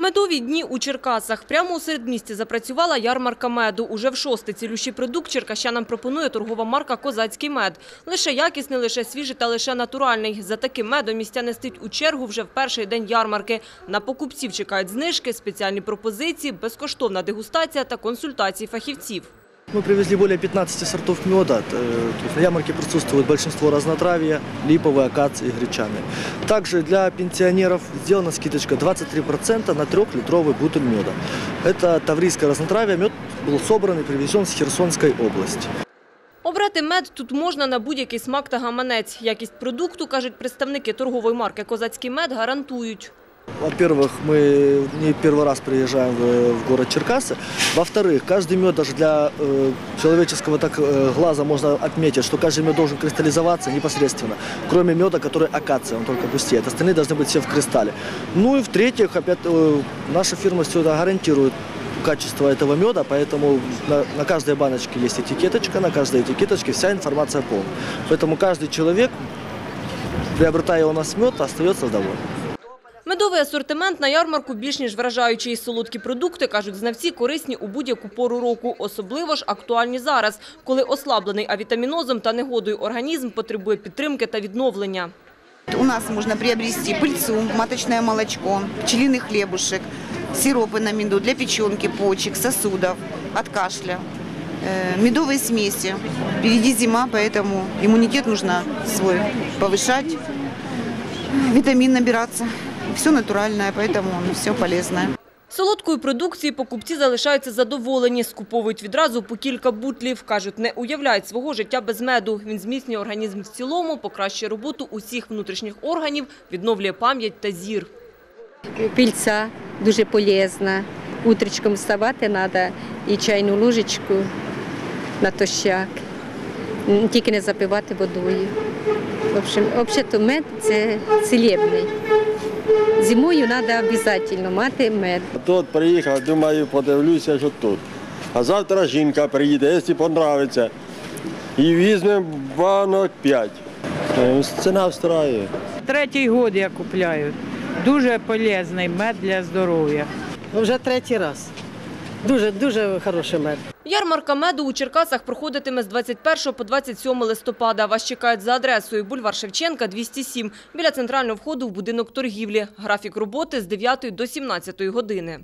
Медові дні у Черкасах. Прямо у середмісті запрацювала ярмарка меду. Уже в шостий цілющий продукт черкащанам пропонує торгова марка «Козацький мед». Лише якісний, лише свіжий та лише натуральний. За таким медом містяни стить у чергу вже в перший день ярмарки. На покупців чекають знижки, спеціальні пропозиції, безкоштовна дегустація та консультації фахівців. Мы привезли более 15 сортов меда. Э, то есть На ярмарке присутствует большинство разнотравья, липовые, акации и гречаны. Также для пенсионеров сделана скидочка 23% на 3-литровый бутыль меда. Это таврийское разнотравье. Мед был собран и привезен с Херсонской области. Обрати мед тут можна на будь-який смак та гаманець. Якість продукту, кажуть представники торгової марки «Козацький мед», гарантують. Во-первых, мы не первый раз приезжаем в, город Черкасы. Во-вторых, каждый мед даже для э, человеческого так, э, глаза можно отметить, что каждый мед должен кристаллизоваться непосредственно. Кроме меда, который акация, он только густеет. Остальные должны быть все в кристалле. Ну и в-третьих, опять э, наша фирма все это гарантирует качество этого меда, поэтому на, на каждой баночке есть этикеточка, на каждой этикеточке вся информация полная. Поэтому каждый человек, приобретая у нас мед, остается доволен. Медовий асортимент на ярмарку більш ніж вражаючий. Солодкі продукти, кажуть знавці, корисні у будь-яку пору року. Особливо ж актуальні зараз, коли ослаблений авітамінозом та негодою організм потребує підтримки та відновлення. У нас можно приобрести пыльцу, маточное молочко, пчелиный хлебушек, сиропы на меду для печенки, почек, сосудов, от кашля, э, медовые смеси. Впереди зима, поэтому иммунитет нужно свой повышать, витамин набираться. Все натуральное, поэтому все полезное. Солодкою продукцією покупці залишаються задоволені. Скуповують відразу по кілька бутлів. Кажуть, не уявляють свого життя без меду. Він зміцнює організм в цілому, покращує роботу усіх внутрішніх органів, відновлює пам'ять та зір. пільця дуже полезна. Утречком вставати треба і чайну ложечку натощак. М, Тільки не запивати водою. В общем, взагалі мед це цілебний. Зимою треба обов'язково мати мед. Тут приїхав, думаю, подивлюся, що тут. А завтра жінка приїде, якщо подобається. І візьмемо банок п'ять. Ціна встраює. Третій год я купляю. Дуже полезний мед для здоров'я. Вже третій раз. Дуже дуже хороший мед. Ярмарка меду у Черкасах проходитиме з 21 по 27 листопада. Вас чекають за адресою бульвар Шевченка, 207, біля центрального входу в будинок торгівлі. Графік роботи з 9 до 17 години.